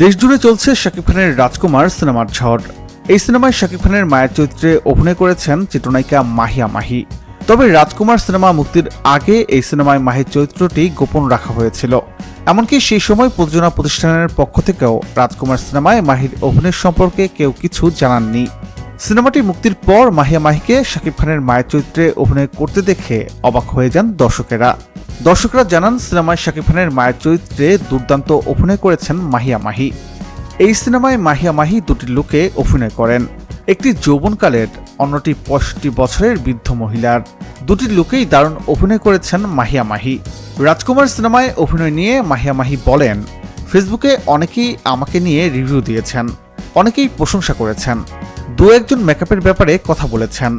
দেশজুড়ে চলছে শাকিব খানের রাজকুমার সিনেমার ঝড়। এই সিনেমায় শাকিব খানের মায়ের চরিত্রে অভিনয় করেছেন চিত্রনায়িকা মাহিয়া মাহি। তবে রাজকুমার সিনেমা মুক্তির আগে এই সিনেমায় মাহির চরিত্রটি গোপন রাখা হয়েছিল। এমনকি সেই সময় প্রযোজনা প্রতিষ্ঠানের পক্ষ থেকেও রাজকুমার সিনেমায় মাহির অভিনয় সম্পর্কে কেউ কিছু জানাননি। সিনেমাটি মুক্তির পর মাহিয়া মাহিকে শাকিব খানের মায়ের চরিত্রে অভিনয় করতে দেখে অবাক হয়ে যান দর্শকেরা। দর্শকরা জানান, সিনেমায় শাকিব খানের মায়ের চরিত্রে দুর্দান্ত অভিনয় করেছেন মাহিয়া মাহি। এই সিনেমায় মাহিয়া মাহি দুটি লোকে অভিনয় করেন। একটি যৌবনকালের অন্যটি পঁয়ষট্টি বছরের বৃদ্ধ মহিলার। দুটি লোকেই দারুণ অভিনয় করেছেন মাহিয়া মাহি। রাজকুমার সিনেমায় অভিনয় নিয়ে মাহিয়া মাহি বলেন, ফেসবুকে অনেকেই আমাকে নিয়ে রিভিউ দিয়েছেন, অনেকেই প্রশংসা করেছেন। দু একজন মেকআপের ব্যাপারে কথা বলেছেন।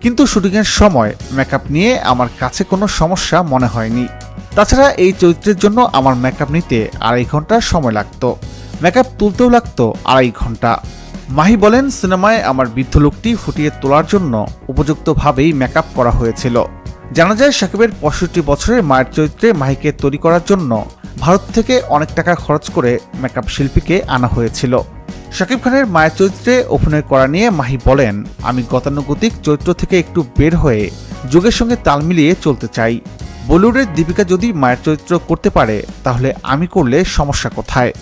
কিন্তু শুটিংয়ের সময় মেকআপ নিয়ে আমার কাছে কোনো সমস্যা মনে হয়নি। তাছাড়া এই চরিত্রের জন্য আমার মেকআপ নিতে আড়াই ঘণ্টা সময় লাগতো। মেকআপ তুলতেও লাগতো আড়াই ঘণ্টা। মাহি বলেন, সিনেমায় আমার বৃদ্ধ লোকটি ফুটিয়ে তোলার জন্য উপযুক্তভাবেই মেকআপ করা হয়েছিল। জানা যায়, সাকিবের পঁয়ষট্টি বছরের মায়ের চরিত্রে মাহিকে তৈরি করার জন্য ভারত থেকে অনেক টাকা খরচ করে মেকআপ শিল্পীকে আনা হয়েছিল। শাকিব খানের মায়ের চরিত্রে অভিনয় করা নিয়ে মাহি বলেন, আমি গতানুগতিক চরিত্র থেকে একটু বের হয়ে যুগের সঙ্গে তাল মিলিয়ে চলতে চাই। বলিউডের দীপিকা যদি মায়ের চরিত্র করতে পারে, তাহলে আমি করলে সমস্যা কোথায়?